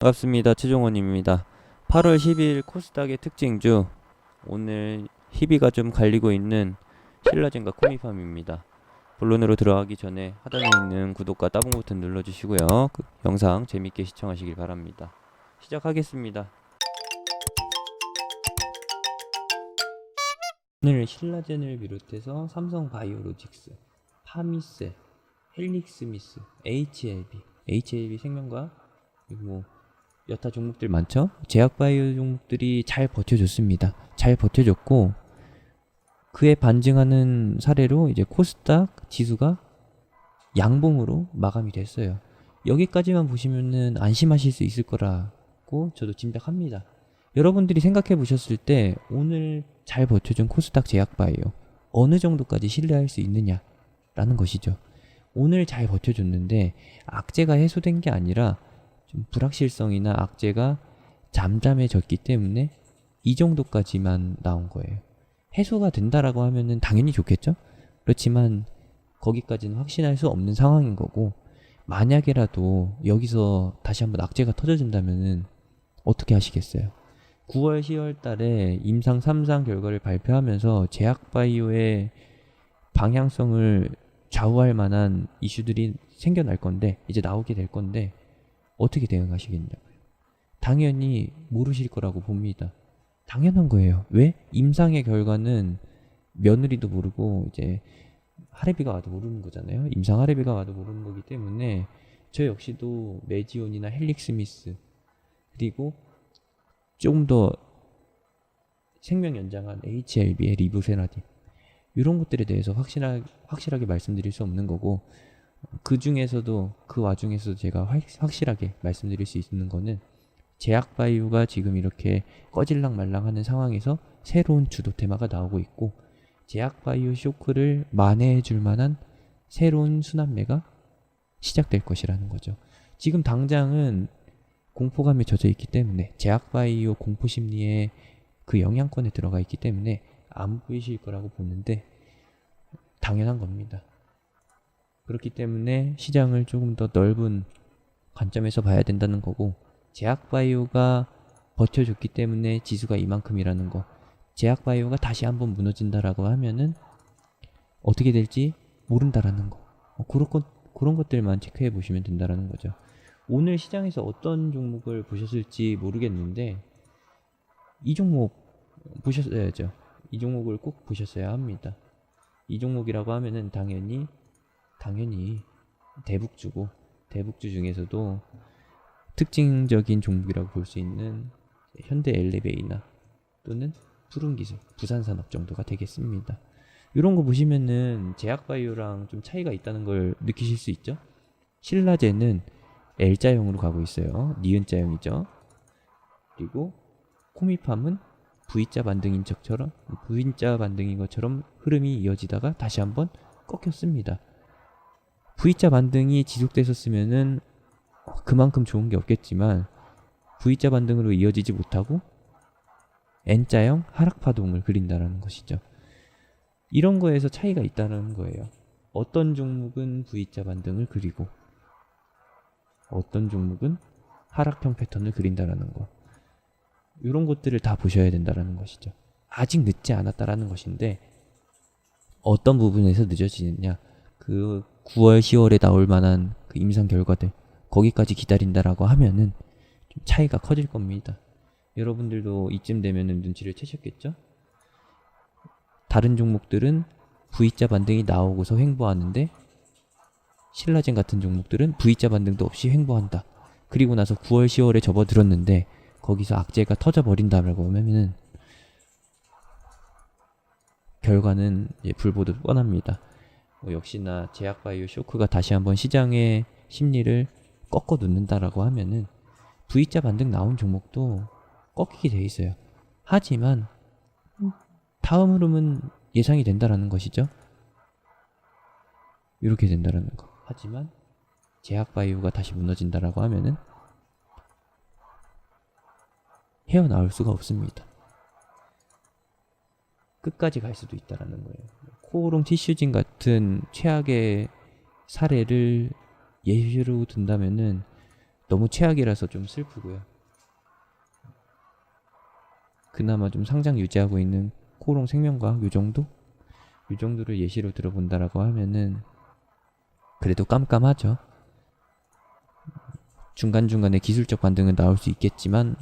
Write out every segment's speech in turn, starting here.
반갑습니다. 최종원입니다. 8월 10일 코스닥의 특징주 오늘 희비가 좀 갈리고 있는 신라젠과 코미팜입니다. 본론으로 들어가기 전에 하단에 있는 구독과 따봉 버튼 눌러주시고요. 그 영상 재밌게 시청하시길 바랍니다. 시작하겠습니다. 오늘 신라젠을 비롯해서 삼성 바이오로직스, 파미세, 헬릭스미스, HLB, HLB 생명과 그리고 뭐 여타 종목들 많죠? 제약바이오 종목들이 잘 버텨줬습니다. 잘 버텨줬고 그에 반증하는 사례로 이제 코스닥 지수가 양봉으로 마감이 됐어요. 여기까지만 보시면은 안심하실 수 있을 거라고 저도 짐작합니다. 여러분들이 생각해 보셨을 때 오늘 잘 버텨준 코스닥 제약바이오 어느 정도까지 신뢰할 수 있느냐라는 것이죠. 오늘 잘 버텨줬는데 악재가 해소된 게 아니라 좀 불확실성이나 악재가 잠잠해졌기 때문에 이 정도까지만 나온 거예요. 해소가 된다라고 하면은 당연히 좋겠죠? 그렇지만 거기까지는 확신할 수 없는 상황인 거고 만약에라도 여기서 다시 한번 악재가 터져진다면은 어떻게 하시겠어요? 9월, 10월 달에 임상 3상 결과를 발표하면서 제약바이오의 방향성을 좌우할 만한 이슈들이 생겨날 건데 이제 나오게 될 건데 어떻게 대응하시겠냐고요. 당연히 모르실 거라고 봅니다. 당연한 거예요. 왜? 임상의 결과는 며느리도 모르고 이제 하레비가 와도 모르는 거잖아요. 임상 하레비가 와도 모르는 거기 때문에 저 역시도 메지온이나 헬릭 스미스 그리고 조금 더 생명 연장한 HLB의 리브세라딘 이런 것들에 대해서 확실하, 확실하게 말씀드릴 수 없는 거고 그 중에서도 그 와중에서도 제가 확, 확실하게 말씀드릴 수 있는 거는 제약바이오가 지금 이렇게 꺼질랑 말랑하는 상황에서 새로운 주도 테마가 나오고 있고 제약바이오 쇼크를 만회해 줄 만한 새로운 순환매가 시작될 것이라는 거죠. 지금 당장은 공포감에 젖어 있기 때문에 제약바이오 공포 심리에 그 영향권에 들어가 있기 때문에 안 보이실 거라고 보는데 당연한 겁니다. 그렇기 때문에 시장을 조금 더 넓은 관점에서 봐야 된다는 거고 제약바이오가 버텨줬기 때문에 지수가 이만큼이라는 거. 제약바이오가 다시 한번 무너진다라고 하면은 어떻게 될지 모른다라는 거. 어, 그런, 것, 그런 것들만 체크해 보시면 된다라는 거죠. 오늘 시장에서 어떤 종목을 보셨을지 모르겠는데 이 종목 보셨어야죠. 이 종목을 꼭 보셨어야 합니다. 이 종목이라고 하면은 당연히 당연히 대북주고 대북주 중에서도 특징적인 종목이라고 볼 수 있는 현대 엘리베이나 또는 푸른기술, 부산산업 정도가 되겠습니다. 이런 거 보시면은 제약바이오랑 좀 차이가 있다는 걸 느끼실 수 있죠? 신라제는 L자형으로 가고 있어요. 니은자형이죠. 그리고 코미팜은 V자 반등인 척처럼 V자 반등인 것처럼 흐름이 이어지다가 다시 한번 꺾였습니다. V자 반등이 지속됐었으면은 그만큼 좋은 게 없겠지만 V자 반등으로 이어지지 못하고 N자형 하락 파동을 그린다라는 것이죠. 이런 거에서 차이가 있다는 거예요. 어떤 종목은 V자 반등을 그리고 어떤 종목은 하락형 패턴을 그린다라는 거. 이런 것들을 다 보셔야 된다라는 것이죠. 아직 늦지 않았다라는 것인데 어떤 부분에서 늦어지느냐? 그 9월, 10월에 나올 만한 그 임상 결과들 거기까지 기다린다라고 하면은 좀 차이가 커질 겁니다. 여러분들도 이쯤 되면은 눈치를 채셨겠죠? 다른 종목들은 V자 반등이 나오고서 횡보하는데 신라젠 같은 종목들은 V자 반등도 없이 횡보한다. 그리고 나서 9월, 10월에 접어들었는데 거기서 악재가 터져버린다라고 하면은 결과는 예, 불보듯 뻔합니다. 뭐 역시나 제약바이오 쇼크가 다시 한번 시장의 심리를 꺾어 놓는다라고 하면은 V자 반등 나온 종목도 꺾이게 돼 있어요. 하지만 다음 흐름은 예상이 된다라는 것이죠. 이렇게 된다라는 거. 하지만 제약바이오가 다시 무너진다라고 하면은 헤어나올 수가 없습니다. 끝까지 갈 수도 있다라는 거예요. 코오롱 티슈진 같은 최악의 사례를 예시로 든다면은 너무 최악이라서 좀 슬프고요. 그나마 좀 상장 유지하고 있는 코롱 생명과학 요 정도? 요 정도를 예시로 들어본다라고 하면은 그래도 깜깜하죠. 중간중간에 기술적 반등은 나올 수 있겠지만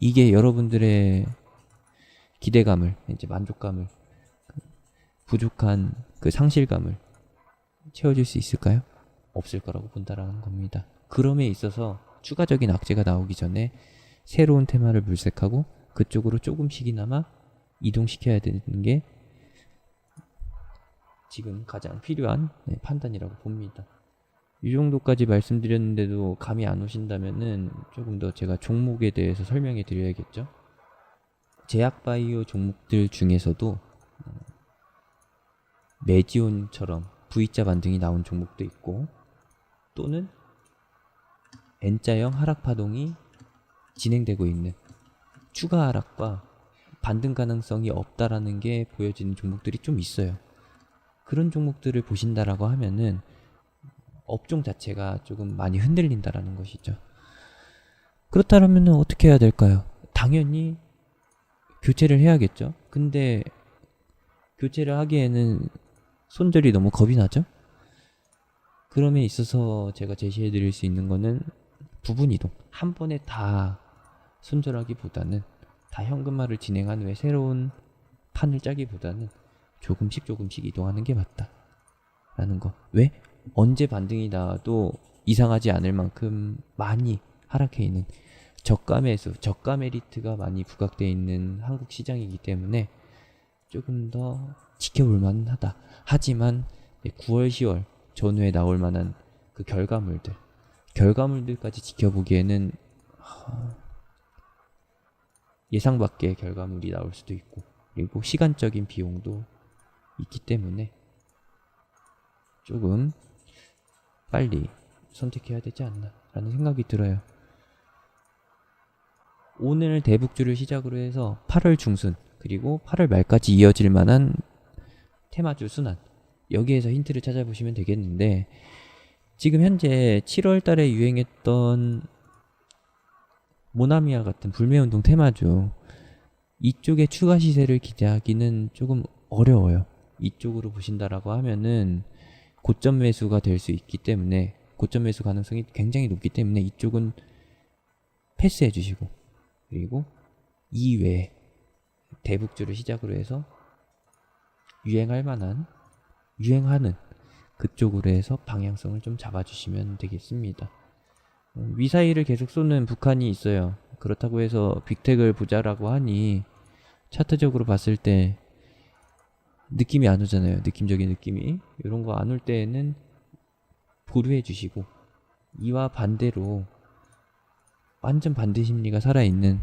이게 여러분들의 기대감을 이제 만족감을 부족한 그 상실감을 채워줄 수 있을까요? 없을 거라고 본다라는 겁니다. 그럼에 있어서 추가적인 악재가 나오기 전에 새로운 테마를 물색하고 그쪽으로 조금씩이나마 이동시켜야 되는 게 지금 가장 필요한 네, 판단이라고 봅니다. 이 정도까지 말씀드렸는데도 감이 안 오신다면은 조금 더 제가 종목에 대해서 설명해 드려야겠죠. 제약바이오 종목들 중에서도 어, 메지온처럼 V자 반등이 나온 종목도 있고 또는 N자형 하락 파동이 진행되고 있는 추가 하락과 반등 가능성이 없다라는 게 보여지는 종목들이 좀 있어요. 그런 종목들을 보신다라고 하면은 업종 자체가 조금 많이 흔들린다라는 것이죠. 그렇다면 어떻게 해야 될까요? 당연히 교체를 해야겠죠. 근데 교체를 하기에는 손절이 너무 겁이 나죠? 그럼에 있어서 제가 제시해 드릴 수 있는 거는 부분 이동. 한 번에 다 손절하기보다는 다 현금화를 진행한 후에 새로운 판을 짜기보다는 조금씩 조금씩 이동하는 게 맞다. 라는 거. 왜? 언제 반등이 나와도 이상하지 않을 만큼 많이 하락해 있는 저가 매수, 저가 메리트가 많이 부각되어 있는 한국 시장이기 때문에 조금 더 지켜볼 만하다. 하지만 9월, 10월 전후에 나올 만한 그 결과물들, 결과물들까지 지켜보기에는 하, 예상 밖의 결과물이 나올 수도 있고, 그리고 시간적인 비용도 있기 때문에 조금 빨리 선택해야 되지 않나 라는 생각이 들어요. 오늘 대북주를 시작으로 해서 8월 중순 그리고 8월 말까지 이어질 만한 테마주 순환 여기에서 힌트를 찾아보시면 되겠는데 지금 현재 7월 달에 유행했던 모나미아 같은 불매운동 테마주 이쪽에 추가 시세를 기대하기는 조금 어려워요. 이쪽으로 보신다라고 하면은 고점 매수가 될 수 있기 때문에 고점 매수 가능성이 굉장히 높기 때문에 이쪽은 패스해 주시고 그리고 이외에 대북주를 시작으로 해서 유행할 만한 유행하는 그쪽으로 해서 방향성을 좀 잡아주시면 되겠습니다. 음, 미사일을 계속 쏘는 북한이 있어요. 그렇다고 해서 빅텍을 부자라고 하니 차트적으로 봤을 때 느낌이 안 오잖아요. 느낌적인 느낌이. 이런 거 안 올 때에는 보류해 주시고 이와 반대로 완전 반대 심리가 살아있는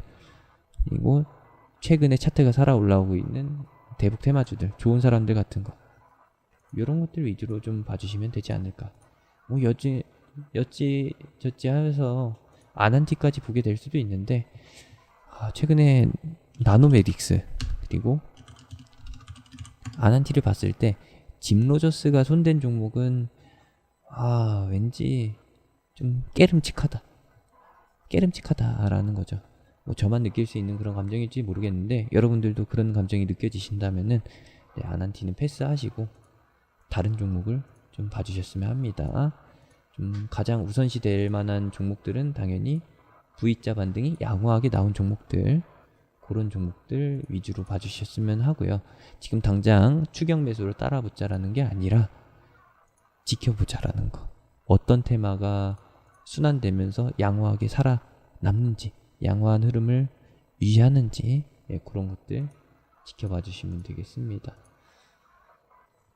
그리고 최근에 차트가 살아 올라오고 있는 대북 테마주들 좋은 사람들 같은 거. 이런 것들 위주로 좀 봐주시면 되지 않을까. 뭐 여지 여지 저지 하면서 아난티까지 보게 될 수도 있는데 아, 최근에 나노메딕스 그리고 아난티를 봤을 때 짐 로저스가 손댄 종목은 아 왠지 좀 깨름칙하다. 깨름칙하다라는 거죠 뭐 저만 느낄 수 있는 그런 감정일지 모르겠는데 여러분들도 그런 감정이 느껴지신다면은 네, 아난티는 패스하시고 다른 종목을 좀 봐주셨으면 합니다 좀 가장 우선시 될 만한 종목들은 당연히 V자 반등이 양호하게 나온 종목들 그런 종목들 위주로 봐주셨으면 하고요. 지금 당장 추경 매수를 따라 붙자라는 게 아니라 지켜보자라는 거. 어떤 테마가 순환되면서 양호하게 살아남는지, 양호한 흐름을 유지하는지, 예, 그런 것들 지켜봐 주시면 되겠습니다.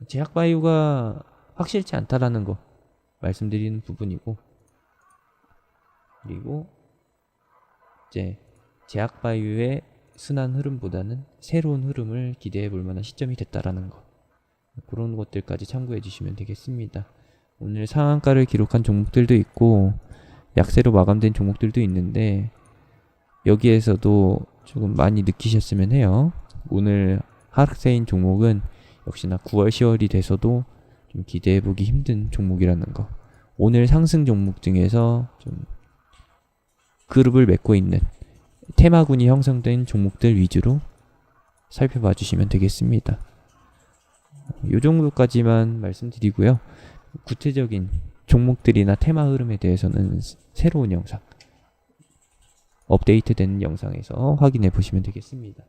제약바이오가 확실치 않다라는 거 말씀드리는 부분이고, 그리고 이제 제약바이오의 순환 흐름보다는 새로운 흐름을 기대해 볼 만한 시점이 됐다라는 거. 그런 것들까지 참고해 주시면 되겠습니다. 오늘 상한가를 기록한 종목들도 있고 약세로 마감된 종목들도 있는데 여기에서도 조금 많이 느끼셨으면 해요. 오늘 하락세인 종목은 역시나 9월, 10월이 돼서도 좀 기대해 보기 힘든 종목이라는 거. 오늘 상승 종목 중에서 좀 그룹을 맺고 있는 테마군이 형성된 종목들 위주로 살펴봐 주시면 되겠습니다. 이 정도까지만 말씀드리고요. 구체적인 종목들이나 테마 흐름에 대해서는 스- 새로운 영상, 업데이트된 영상에서 확인해 보시면 되겠습니다.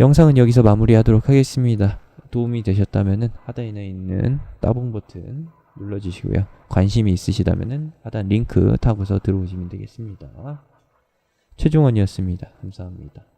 영상은 여기서 마무리하도록 하겠습니다. 도움이 되셨다면 하단에 있는 따봉 버튼 눌러주시고요. 관심이 있으시다면 하단 링크 타고서 들어오시면 되겠습니다. 최종원이었습니다. 감사합니다.